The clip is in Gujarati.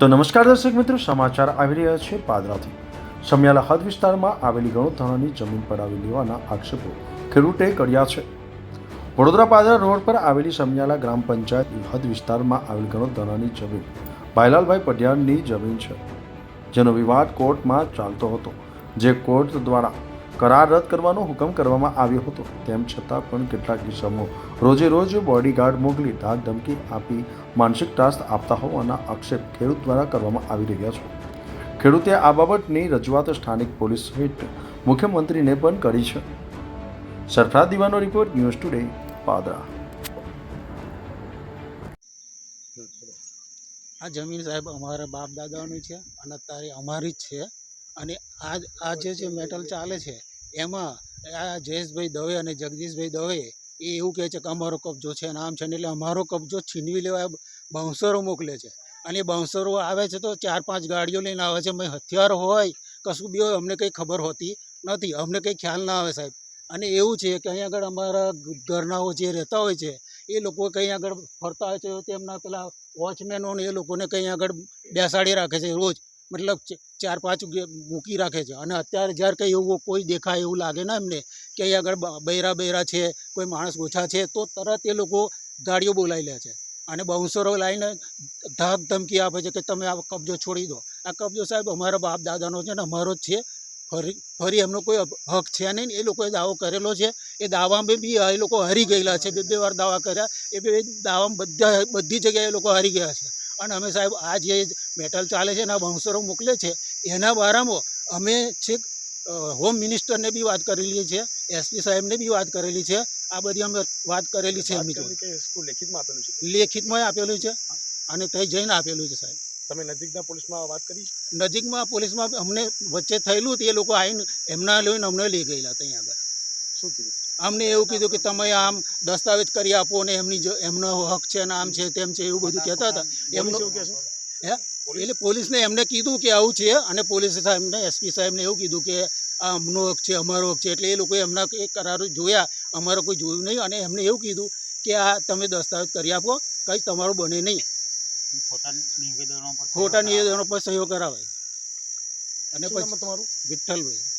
તો નમસ્કાર દર્શક મિત્રો, સમાચાર આવી રહ્યા છે પાદરાથી. સમિયાલા હદ વિસ્તારમાં આવેલી ગણોથાણાની જમીન પર આવી લેવાના આક્ષેપો ખેડૂતે કર્યા છે. વડોદરા પાદરા રોડ પર આવેલી સમિયાલા ગ્રામ પંચાયત હદ વિસ્તારમાં આવેલી ગણોથાણાની જમીન ભાઈલાલભાઈ પઢિયારની જમીન છે, જેનો વિવાદ કોર્ટમાં ચાલતો હતો, જે કોર્ટ દ્વારા કરાર રદ કરવાનો હુકમ કરવામાં આવ્યો હતો. તેમ છતાં પણ કેટલાક ઇસમો રોજે રોજ બોડીગાર્ડ મોકલી ધાક ધમકી આપી માનસિક ત્રાસ આપતા હોવાના આક્ષેપ ખેડૂત દ્વારા કરવામાં આવી રહ્યા છે. ખેડૂતે આ બાબતની રજૂઆત સ્થાનિક પોલીસ સહિત મુખ્યમંત્રીને પણ કરી છે. સરફરાજ દીવાનો રિપોર્ટ ન્યૂઝ ટુડે, પાદરા. આ જમીન સાહેબ અમારા બાપ દાદાની છે અને અત્યારે અમારી જ છે. અને આ આ જે મેટલ ચાલે છે એમાં આ જયેશભાઈ દવે અને જગદીશભાઈ દવે એ એવું કહે છે કે અમારો કબજો છે નામ છે ને એટલે અમારો કબજો છીનવી લેવા બાઉન્સરો મોકલે છે. અને બાઉન્સરો આવે છે તો ચાર પાંચ ગાડીઓ લઈને આવે છે. મેં હથિયાર હોય, કશું બી હોય, અમને કંઈ ખબર હોતી નથી. અમને કંઈ ખ્યાલ ના આવે સાહેબ. અને એવું છે કે અહીં આગળ અમારા ઘરનાઓ જે રહેતા હોય છે, એ લોકો કંઈ આગળ ફરતા હોય છે, તેમના પેલા વોચમેનો એ લોકોને કંઈ આગળ બેસાડી રાખે છે રોજ. મતલબ ચાર પાંચ મૂકી રાખે છે. અને અત્યારે જ્યારે કંઈ એવું કોઈ દેખાય એવું લાગે ને એમને કે અહીં આગળ બૈરા બૈરા છે, કોઈ માણસ ઓછા છે, તો તરત એ લોકો ગાડીઓ બોલાવી લે છે. અને બાઉન્સરો લાવીને ધાક ધમકી આપે છે કે તમે આ કબજો છોડી દો. આ કબજો સાહેબ અમારા બાપ દાદાનો છે ને અમારો જ છે. ફરી ફરી એમનો કોઈ હક છે નહીં. એ લોકોએ દાવો કરેલો છે. એ દાવામાં બી એ લોકો હારી ગયેલા છે. બે બે વાર દાવા કર્યા. એ બે દાવામાં બધા બધી જગ્યાએ એ લોકો હારી ગયા છે. અને અમે સાહેબ આ જે મેટલ ચાલે છે ને આ બાઉન્સરો મોકલે છે એના બારામાં અમે છેક હોમ મિનિસ્ટરને બી વાત કરેલી છે. એસપી સાહેબને બી વાત કરેલી છે. આ બધી અમે વાત કરેલી છે લેખિતમાં આપેલું છે? લેખિતમાં આપેલું છે અને ત્યાં જઈને આપેલું છે સાહેબ. તમે નજીકના પોલીસમાં વાત કરી? નજીકમાં પોલીસમાં અમને વચ્ચે થયેલું તે લોકો આવીને એમના લઈને અમને લઈ ગયેલા ત્યાં આગળ. શું કીધું? અમને એવું કીધું કે તમે આમ દસ્તાવેજ કરી આપો ને એમની જો એમનો હક છે ને આમ છે તેમ છે એવું બધું કહેતા હતા. એમનું હે? એટલે પોલીસને એમને કીધું કે આવું છે અને પોલીસ સાહેબને એસપી સાહેબને એવું કીધું કે આ અમનો હક છે અમારો હક છે એટલે એ લોકોએ એમના એ કરારો જોયા અમારો કોઈ જોયું નહીં અને એમને એવું કીધું કે આ તમે દસ્તાવેજ કરી આપો કંઈ તમારું બને નહીં. ખોટા નિવેદનો પર સહીઓ કરાવે. અને પછી તમારું? વિઠ્ઠલભાઈ.